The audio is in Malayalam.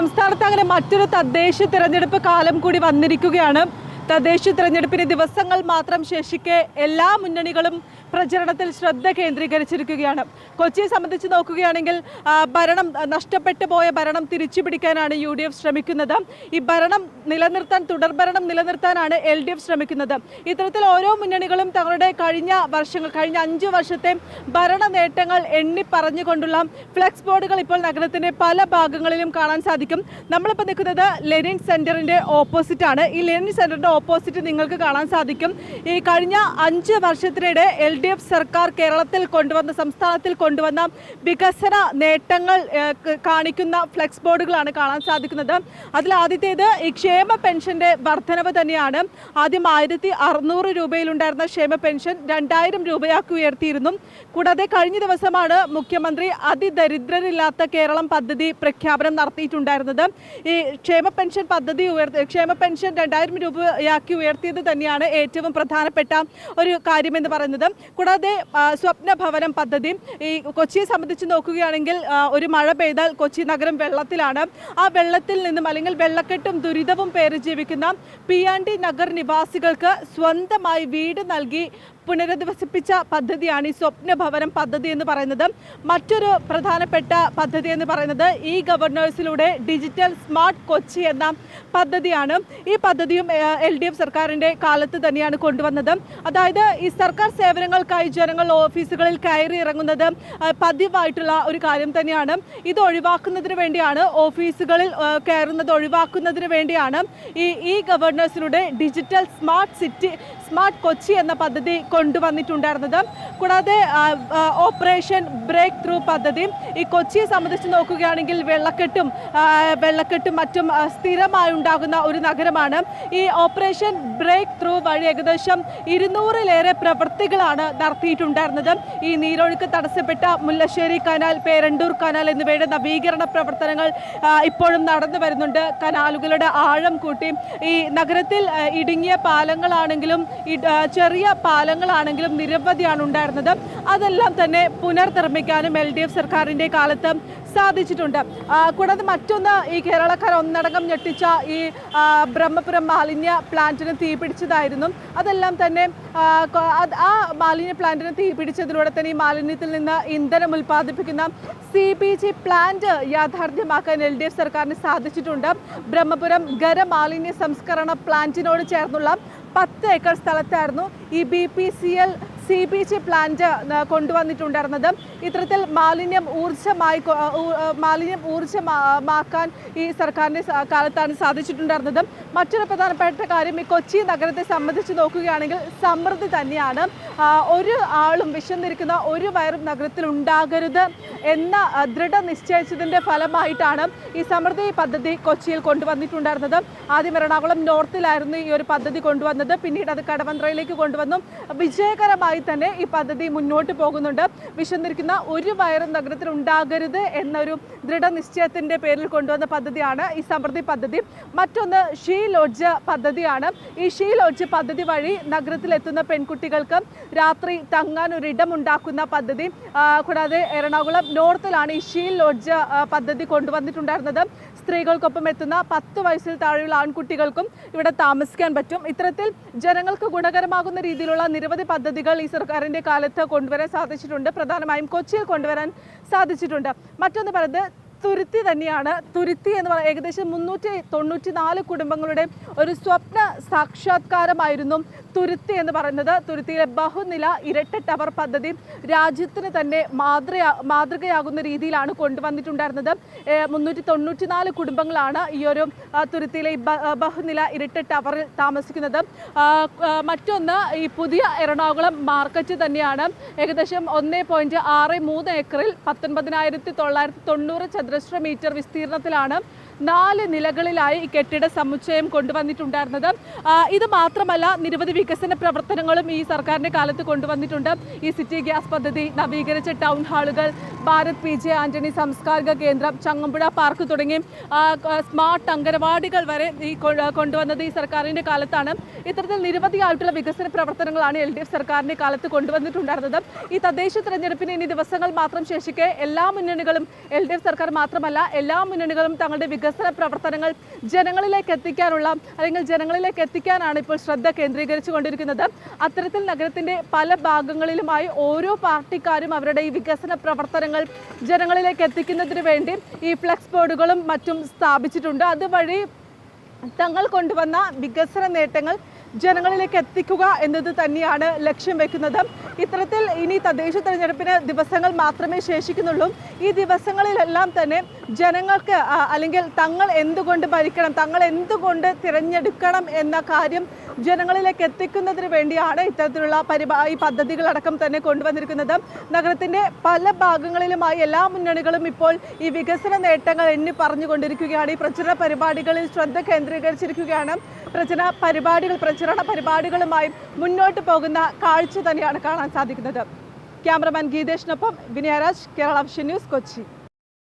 സംസ്ഥാനത്ത് അങ്ങനെ മറ്റൊരു തദ്ദേശ തിരഞ്ഞെടുപ്പ് കാലം കൂടി വന്നിരിക്കുകയാണ്. തദ്ദേശ തിരഞ്ഞെടുപ്പിന് ദിവസങ്ങൾ മാത്രം ശേഷിക്കെ എല്ലാ മുന്നണികളും പ്രചരണത്തിൽ ശ്രദ്ധ കേന്ദ്രീകരിച്ചിരിക്കുകയാണ്. കൊച്ചിയെ സംബന്ധിച്ച് നോക്കുകയാണെങ്കിൽ ഭരണം നഷ്ടപ്പെട്ടു പോയ ഭരണം തിരിച്ചു പിടിക്കാനാണ് യു ഡി എഫ് ശ്രമിക്കുന്നത്. ഈ ഭരണം നിലനിർത്താൻ തുടർഭരണം നിലനിർത്താനാണ് എൽ ഡി എഫ് ശ്രമിക്കുന്നത്. ഇത്തരത്തിൽ ഓരോ മുന്നണികളും തങ്ങളുടെ കഴിഞ്ഞ വർഷങ്ങൾ കഴിഞ്ഞ അഞ്ചു വർഷത്തെ ഭരണ നേട്ടങ്ങൾ എണ്ണി പറഞ്ഞുകൊണ്ടുള്ള ഫ്ലെക്സ് ബോർഡുകൾ ഇപ്പോൾ നഗരത്തിന്റെ പല ഭാഗങ്ങളിലും കാണാൻ സാധിക്കും. നമ്മളിപ്പോൾ നിൽക്കുന്നത് ലെനിൻ സെന്ററിന്റെ ഓപ്പോസിറ്റ് ആണ്. ഈ ലെനിൻ സെന്ററിന്റെ ഓപ്പോസിറ്റ് നിങ്ങൾക്ക് കാണാൻ സാധിക്കും. ഈ കഴിഞ്ഞ അഞ്ച് വർഷത്തിനിടെ എൽ ഡി എഫ് സർക്കാർ കേരളത്തിൽ കൊണ്ടുവന്ന സംസ്ഥാനത്തിൽ കൊണ്ടുവന്ന വികസന നേട്ടങ്ങൾ കാണിക്കുന്ന ഫ്ലെക്സ് ബോർഡുകളാണ് കാണാൻ സാധിക്കുന്നത്. അതിൽ ആദ്യത്തേത് ഈ ക്ഷേമ പെൻഷന്റെ വർധനവ് തന്നെയാണ്. ആദ്യം ആയിരത്തി അറുന്നൂറ് രൂപയിലുണ്ടായിരുന്ന ക്ഷേമ പെൻഷൻ രണ്ടായിരം രൂപയാക്കി ഉയർത്തിയിരുന്നു. കൂടാതെ കഴിഞ്ഞ ദിവസമാണ് മുഖ്യമന്ത്രി അതിദരിദ്രരില്ലാത്ത കേരളം പദ്ധതി പ്രഖ്യാപനം നടത്തിയിട്ടുണ്ടായിരുന്നത്. ഈ ക്ഷേമ പെൻഷൻ പദ്ധതി ഉയർത്തി ക്ഷേമ പെൻഷൻ രണ്ടായിരം രൂപയാക്കി ഉയർത്തിയത് തന്നെയാണ് ഏറ്റവും പ്രധാനപ്പെട്ട ഒരു കാര്യമെന്ന് പറയുന്നത്. കൂടാതെ സ്വപ്ന ഭവനം പദ്ധതി ഈ കൊച്ചിയെ സംബന്ധിച്ച് നോക്കുകയാണെങ്കിൽ ഒരു മഴ പെയ്താൽ കൊച്ചി നഗരം വെള്ളത്തിലാണ്. ആ വെള്ളത്തിൽ നിന്നും അല്ലെങ്കിൽ വെള്ളക്കെട്ടും ദുരിതവും പേര് ജീവിക്കുന്ന പി നഗർ നിവാസികൾക്ക് സ്വന്തമായി വീട് നൽകി പുനരധിവസിപ്പിച്ച പദ്ധതിയാണ് ഈ സ്വപ്ന ഭവനം പദ്ധതി എന്ന് പറയുന്നത്. മറ്റൊരു പ്രധാനപ്പെട്ട പദ്ധതി എന്ന് പറയുന്നത് ഈ ഗവർണേഴ്സിലൂടെ ഡിജിറ്റൽ സ്മാർട്ട് കൊച്ചി എന്ന പദ്ധതിയാണ്. ഈ പദ്ധതിയും എൽ ഡി എഫ് സർക്കാരിന്റെ കാലത്ത് തന്നെയാണ് കൊണ്ടുവന്നത്. അതായത് ഈ സർക്കാർ സേവനങ്ങൾക്കായി ജനങ്ങൾ ഓഫീസുകളിൽ കയറി ഇറങ്ങുന്നത് പതിവായിട്ടുള്ള ഒരു കാര്യം തന്നെയാണ്. ഇത് ഒഴിവാക്കുന്നതിന് വേണ്ടിയാണ് ഓഫീസുകളിൽ കയറുന്നത് ഒഴിവാക്കുന്നതിന് വേണ്ടിയാണ് ഈ ഈ ഗവർണേഴ്സിലൂടെ digital smart city smart Kochi എന്ന പദ്ധതി കൊണ്ടുവന്നിട്ടുണ്ടായിരുന്നത്. കൂടാതെ ഓപ്പറേഷൻ ബ്രേക്ക് ത്രൂ പദ്ധതി. ഈ കൊച്ചിയെ സംബന്ധിച്ച് നോക്കുകയാണെങ്കിൽ വെള്ളക്കെട്ടും വെള്ളക്കെട്ടും മറ്റും സ്ഥിരമായി ഉണ്ടാകുന്ന ഒരു നഗരമാണ്. ഈ ഓപ്പറേഷൻ ബ്രേക്ക് ത്രൂ വഴി ഏകദേശം ഇരുന്നൂറിലേറെ പ്രവൃത്തികളാണ് നടത്തിയിട്ടുണ്ടായിരുന്നത്. ഈ നീരൊഴുക്ക് തടസ്സപ്പെട്ട മുല്ലശ്ശേരി കനാൽ പേരണ്ടൂർ കനാൽ എന്നിവയുടെ നവീകരണ പ്രവർത്തനങ്ങൾ ഇപ്പോഴും നടന്നു വരുന്നുണ്ട്. കനാലുകളുടെ ആഴം കൂട്ടി ഈ നഗരത്തിൽ ഇടുങ്ങിയ പാലങ്ങളാണെങ്കിലും ചെറിയ പാലങ്ങളാണെങ്കിലും നിരവധിയാണ് ഉണ്ടായിരുന്നത്. അതെല്ലാം തന്നെ പുനർനിർമ്മിക്കാനും എൽ ഡി എഫ് സർക്കാരിന്റെ കാലത്ത് സാധിച്ചിട്ടുണ്ട്. കൂടാതെ മറ്റൊന്ന് ഈ കേരളക്കാർ ഒന്നടങ്കം ഞെട്ടിച്ച ഈ ബ്രഹ്മപുരം മാലിന്യ പ്ലാന്റിന് തീപിടിച്ചതായിരുന്നു അതെല്ലാം തന്നെ ആ, മാലിന്യ പ്ലാന്റിന് തീപിടിച്ചതിലൂടെ തന്നെ ഈ മാലിന്യത്തിൽ നിന്ന് ഇന്ധനം ഉൽപ്പാദിപ്പിക്കുന്ന സി ബി ജി പ്ലാന്റ് യാഥാർത്ഥ്യമാക്കാൻ എൽ ഡി എഫ് സർക്കാരിന് സാധിച്ചിട്ടുണ്ട്. ബ്രഹ്മപുരം ഖരമാലിന്യ സംസ്കരണ പ്ലാന്റിനോട് ചേർന്നുള്ള പത്ത് ഏക്കർ സ്ഥലത്തായിരുന്നു ഈ B P C L C B G plant കൊണ്ടുവന്നിട്ടുണ്ടായിരുന്നത്. ഇത്തരത്തിൽ മാലിന്യം ഊർജമായി മാലിന്യം ഊർജമാക്കാൻ ഈ സർക്കാരിന്റെ കാലത്താണ് സാധിച്ചിട്ടുണ്ടായിരുന്നത്. മറ്റൊരു പ്രധാനപ്പെട്ട കാര്യം ഈ കൊച്ചി നഗരത്തെ സംബന്ധിച്ച് നോക്കുകയാണെങ്കിൽ സമൃദ്ധി തന്നെയാണ്. ഒരു ആളും വിശന്നിരിക്കുന്ന ഒരു വയറും നഗരത്തിൽ ഉണ്ടാകരുത് എന്ന ദൃഢ നിശ്ചയിച്ചതിന്റെ ഫലമായിട്ടാണ് ഈ സമൃദ്ധി പദ്ധതി കൊച്ചിയിൽ കൊണ്ടുവന്നിട്ടുണ്ടായിരുന്നത്. ആദ്യം എറണാകുളം നോർത്തിലായിരുന്നു ഈ ഒരു പദ്ധതി കൊണ്ടുവന്നത്. പിന്നീട് അത് കടവന്ത്രയിലേക്ക് കൊണ്ടുവന്നു. വിജയകരമായി തന്നെ ഈ പദ്ധതി മുന്നോട്ട് പോകുന്നുണ്ട്. വിശന്നിരിക്കുന്ന ഒരു വയറും നഗരത്തിൽ ഉണ്ടാകരുത് എന്നൊരു ദൃഢനിശ്ചയത്തിന്റെ പേരിൽ കൊണ്ടുവന്ന പദ്ധതിയാണ് ഈ സമൃദ്ധി പദ്ധതി. മറ്റൊന്ന് ഷീ ലോഡ്ജ് പദ്ധതിയാണ്. ഈ ഷീ ലോഡ്ജ് പദ്ധതി വഴി നഗരത്തിലെത്തുന്ന പെൺകുട്ടികൾക്ക് രാത്രി തങ്ങാൻ ഒരിടമുണ്ടാക്കുന്ന പദ്ധതി കൂടാതെ എറണാകുളം നോർത്തിലാണ് ഈ ഷീൽ ലോഡ്ജ് പദ്ധതി കൊണ്ടുവന്നിട്ടുണ്ടായിരുന്നത്. സ്ത്രീകൾക്കൊപ്പം എത്തുന്ന പത്ത് വയസ്സിൽ താഴെയുള്ള ആൺകുട്ടികൾക്കും ഇവിടെ താമസിക്കാൻ പറ്റും. ഇത്തരത്തിൽ ജനങ്ങൾക്ക് ഗുണകരമാകുന്ന രീതിയിലുള്ള നിരവധി പദ്ധതികൾ ഈ സർക്കാരിന്റെ കാലത്ത് കൊണ്ടുവരാൻ സാധിച്ചിട്ടുണ്ട്. പ്രധാനമായും കൊച്ചിയിൽ കൊണ്ടുവരാൻ സാധിച്ചിട്ടുണ്ട്. മറ്റൊന്ന് പറയുന്നത് തുരുത്തി തന്നെയാണ്. തുരുത്തി എന്ന് പറയുന്നത് ഏകദേശം മുന്നൂറ്റി തൊണ്ണൂറ്റി നാല് കുടുംബങ്ങളുടെ ഒരു സ്വപ്ന സാക്ഷാത്കാരമായിരുന്നു തുരുത്തി എന്ന് പറയുന്നത്. തുരുത്തിയിലെ ബഹുനില ഇരട്ട ടവർ പദ്ധതി രാജ്യത്തിന് തന്നെ മാതൃ മാതൃകയാകുന്ന രീതിയിലാണ് കൊണ്ടുവന്നിട്ടുണ്ടായിരുന്നത്. മുന്നൂറ്റി തൊണ്ണൂറ്റി നാല് കുടുംബങ്ങളാണ് ഈ ഒരു തുരുത്തിയിലെ ബഹുനില ഇരട്ട ടവറിൽ താമസിക്കുന്നത്. മറ്റൊന്ന് ഈ പുതിയ എറണാകുളം മാർക്കറ്റ് തന്നെയാണ്. ഏകദേശം ഒന്ന് പോയിന്റ് ആറ് മൂന്ന് ഏക്കറിൽ പത്തൊൻപതിനായിരത്തി തൊള്ളായിരത്തി തൊണ്ണൂറ് ചതുരശ്ര മീറ്റർ വിസ്തീർണത്തിലാണ് നാല് നിലകളിലായി ഈ കെട്ടിട സമുച്ചയം കൊണ്ടുവന്നിട്ടുണ്ടായിരുന്നത്. ഇത് മാത്രമല്ല നിരവധി വികസന പ്രവർത്തനങ്ങളും ഈ സർക്കാരിന്റെ കാലത്ത് കൊണ്ടുവന്നിട്ടുണ്ട്. ഈ സിറ്റി ഗ്യാസ് പദ്ധതി നവീകരിച്ച ടൗൺ ഹാളുകൾ ഭാരത് പി ജെ ആന്റണി സാംസ്കാരിക കേന്ദ്രം ചങ്ങമ്പുഴ പാർക്ക് തുടങ്ങി സ്മാർട്ട് അംഗനവാടികൾ വരെ ഈ കൊണ്ടുവന്നത് ഈ സർക്കാരിന്റെ കാലത്താണ്. ഇത്തരത്തിൽ നിരവധിയായിട്ടുള്ള വികസന പ്രവർത്തനങ്ങളാണ് എൽ ഡി എഫ് സർക്കാരിന്റെ കാലത്ത് കൊണ്ടുവന്നിട്ടുണ്ടായിരുന്നത്. ഈ തദ്ദേശ തെരഞ്ഞെടുപ്പിന് ഇനി ദിവസങ്ങൾ മാത്രം ശേഷിക്കെ എല്ലാ മുന്നണികളും എൽ ഡി എഫ് സർക്കാർ മാത്രമല്ല എല്ലാ മുന്നണികളും തങ്ങളുടെ വികസന വികസന പ്രവർത്തനങ്ങൾ ജനങ്ങളിലേക്ക് എത്തിക്കാനുള്ള അല്ലെങ്കിൽ ജനങ്ങളിലേക്ക് എത്തിക്കാനാണ് ഇപ്പോൾ ശ്രദ്ധ കേന്ദ്രീകരിച്ചു കൊണ്ടിരിക്കുന്നത്. അത്തരത്തിൽ നഗരത്തിന്റെ പല ഭാഗങ്ങളിലുമായി ഓരോ പാർട്ടിക്കാരും അവരുടെ ഈ വികസന പ്രവർത്തനങ്ങൾ ജനങ്ങളിലേക്ക് എത്തിക്കുന്നതിന് വേണ്ടി ഈ ഫ്ലെക്സ് ബോർഡുകളും മറ്റും സ്ഥാപിച്ചിട്ടുണ്ട്. അതുവഴി തങ്ങൾ കൊണ്ടുവന്ന വികസന നേട്ടങ്ങൾ ജനങ്ങളിലേക്ക് എത്തിക്കുക എന്നത് തന്നെയാണ് ലക്ഷ്യം വെക്കുന്നത്. ഇത്തരത്തിൽ ഇനി തദ്ദേശ തെരഞ്ഞെടുപ്പിന് ദിവസങ്ങൾ മാത്രമേ ശേഷിക്കുന്നുള്ളൂ. ഈ ദിവസങ്ങളിലെല്ലാം തന്നെ ജനങ്ങൾക്ക് അല്ലെങ്കിൽ തങ്ങൾ എന്തുകൊണ്ട് ഭരിക്കണം തങ്ങൾ എന്തുകൊണ്ട് തിരഞ്ഞെടുക്കണം എന്ന കാര്യം ജനങ്ങളിലേക്ക് എത്തിക്കുന്നതിന് വേണ്ടിയാണ് ഇത്തരത്തിലുള്ള പരിപാ ഈ പദ്ധതികളടക്കം തന്നെ കൊണ്ടുവന്നിരിക്കുന്നത്. നഗരത്തിന്റെ പല ഭാഗങ്ങളിലുമായി എല്ലാ മുന്നണികളും ഇപ്പോൾ ഈ വികസന നേട്ടങ്ങൾ എണ്ണി പറഞ്ഞുകൊണ്ടിരിക്കുകയാണ്. ഈ പ്രചരണ പരിപാടികളിൽ ശ്രദ്ധ കേന്ദ്രീകരിച്ചിരിക്കുകയാണ്. പ്രചരണ പരിപാടികൾ പ്രചരണ പരിപാടികളുമായും മുന്നോട്ട് പോകുന്ന കാഴ്ച തന്നെയാണ് കാണാൻ സാധിക്കുന്നത്. ക്യാമറമാൻ ഗീതേഷിനൊപ്പം വിനയരാജ് കേരള വിഷൻ ന്യൂസ് കൊച്ചി.